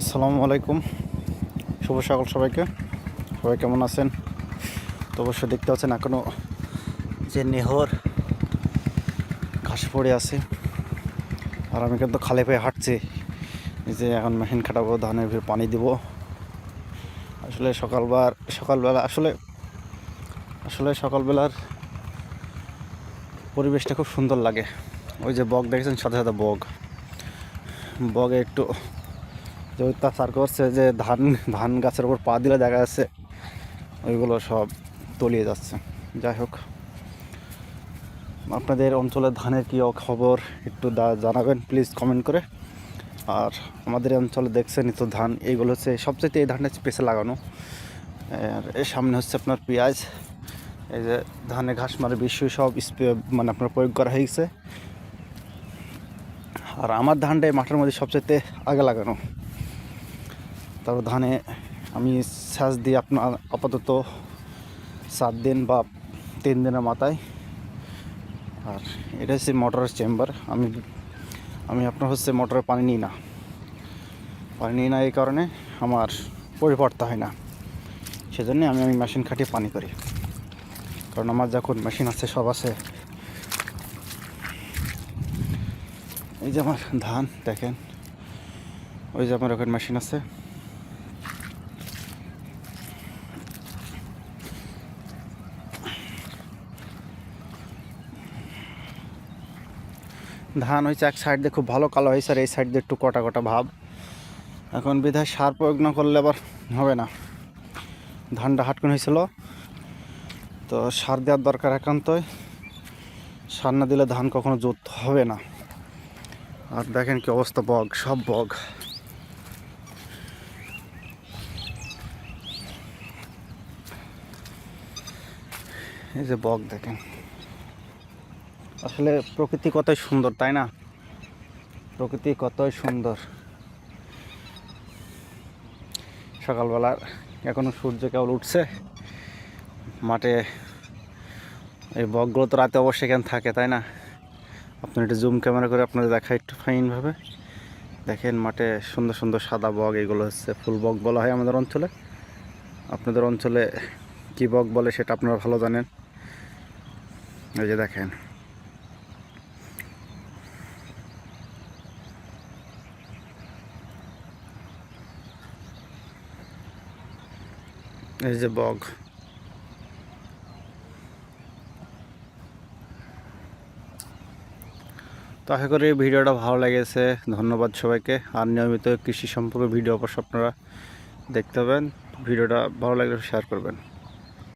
আসসালামু আলাইকুম। শুভ সকাল সবাইকে। সবাই কেমন আছেন? তো অবশ্যই দেখতে পাচ্ছেন এখনও যে নেহর ঘাস পড়ে আছে, আর আমি কিন্তু খালে পেয়ে হাঁটছি। যে এখন মেশিন খাটাবো, ধানের ভিতরে পানি দিব। আসলে সকালবার, সকালবেলা, আসলে আসলে সকালবেলার পরিবেশটা খুব সুন্দর লাগে। ওই যে বক দেখেছেন, সাথে সাথে বক। বগে একটু যে অত্যাচার করছে যে ধান ধান গাছের উপর পা দিলে দেখা যাচ্ছে ওইগুলো সব তলিয়ে যাচ্ছে। যাই হোক, আপনাদের অঞ্চলের ধানের কী খবর একটু জানাবেন প্লিজ কমেন্ট করে। আর আমাদের অঞ্চলে দেখছেন তো ধান, এইগুলো হচ্ছে সবচেয়ে এই ধানটা পেছে লাগানো। আর এর সামনে হচ্ছে আপনার পেঁয়াজ, এই যে ধানে ঘাস মারে বিশ্ব সব স্প্রে মানে আপনার প্রয়োগ করা হয়েছে আর আমার ধানটা এই মাঠের মধ্যে সবচেয়ে আগে লাগানো। তারপর ধানে আমি সেচ দিই আপনার আপাতত সাত দিন বা তিন দিনের মাথায়। আর এটা হচ্ছে মোটরের চেম্বার। আমি আমি আপনার হচ্ছে মোটরের পানি নিই না। পানি নিই না এই কারণে আমার পরিবর্তে হয় না। সেজন্য আমি আমি মেশিন খাটিয়ে পানি করি। কারণ আমার যখন মেশিন আছে, সব আছে। এই যে আমার ধান, দেখেন। ওই যে আমার ওখানে মেশিন আছে। ধান হয়েছে এক সাইড দিয়ে খুব ভালো কালো হয়েছে আর এই সাইড দিয়ে একটু কটা কটা ভাব। এখন বিধায় সার প্রয়োগ না করলে আবার হবে না। ধানটা হাটকুন হয়েছিল। তো সার দেওয়ার দরকার একান্তই। সার না দিলে ধান কখনো জোত হবে না। আর দেখেন কি অবস্থা, বগ, সব বগ। এই যে বগ দেখেন। আসলে প্রকৃতি কতই সুন্দর, তাই না? প্রকৃতি কতই সুন্দর। সকালবেলার এখনও সূর্য কেবল উঠছে। মাঠে এই বকগুলো তো রাতে অবশ্যই এখানে থাকে, তাই না? আপনি একটু জুম ক্যামেরা করে আপনাদের দেখা একটু ফাইনভাবে দেখেন মাঠে সুন্দর সুন্দর সাদা বগ এগুলো হচ্ছে ফুল বক বলা হয় আমাদের অঞ্চলে। আপনাদের অঞ্চলে কী বক বলে সেটা আপনারা ভালো জানেন। এই যে দেখেন এই যে বগ তো আশা করি ভিডিওটা ভালো লেগেছে। ধন্যবাদ সবাইকে। আর নিয়মিত কৃষি সম্পর্কে ভিডিও অবশ্য আপনারা দেখতে পাবেন। ভিডিওটা ভালো লাগলে শেয়ার করবেন।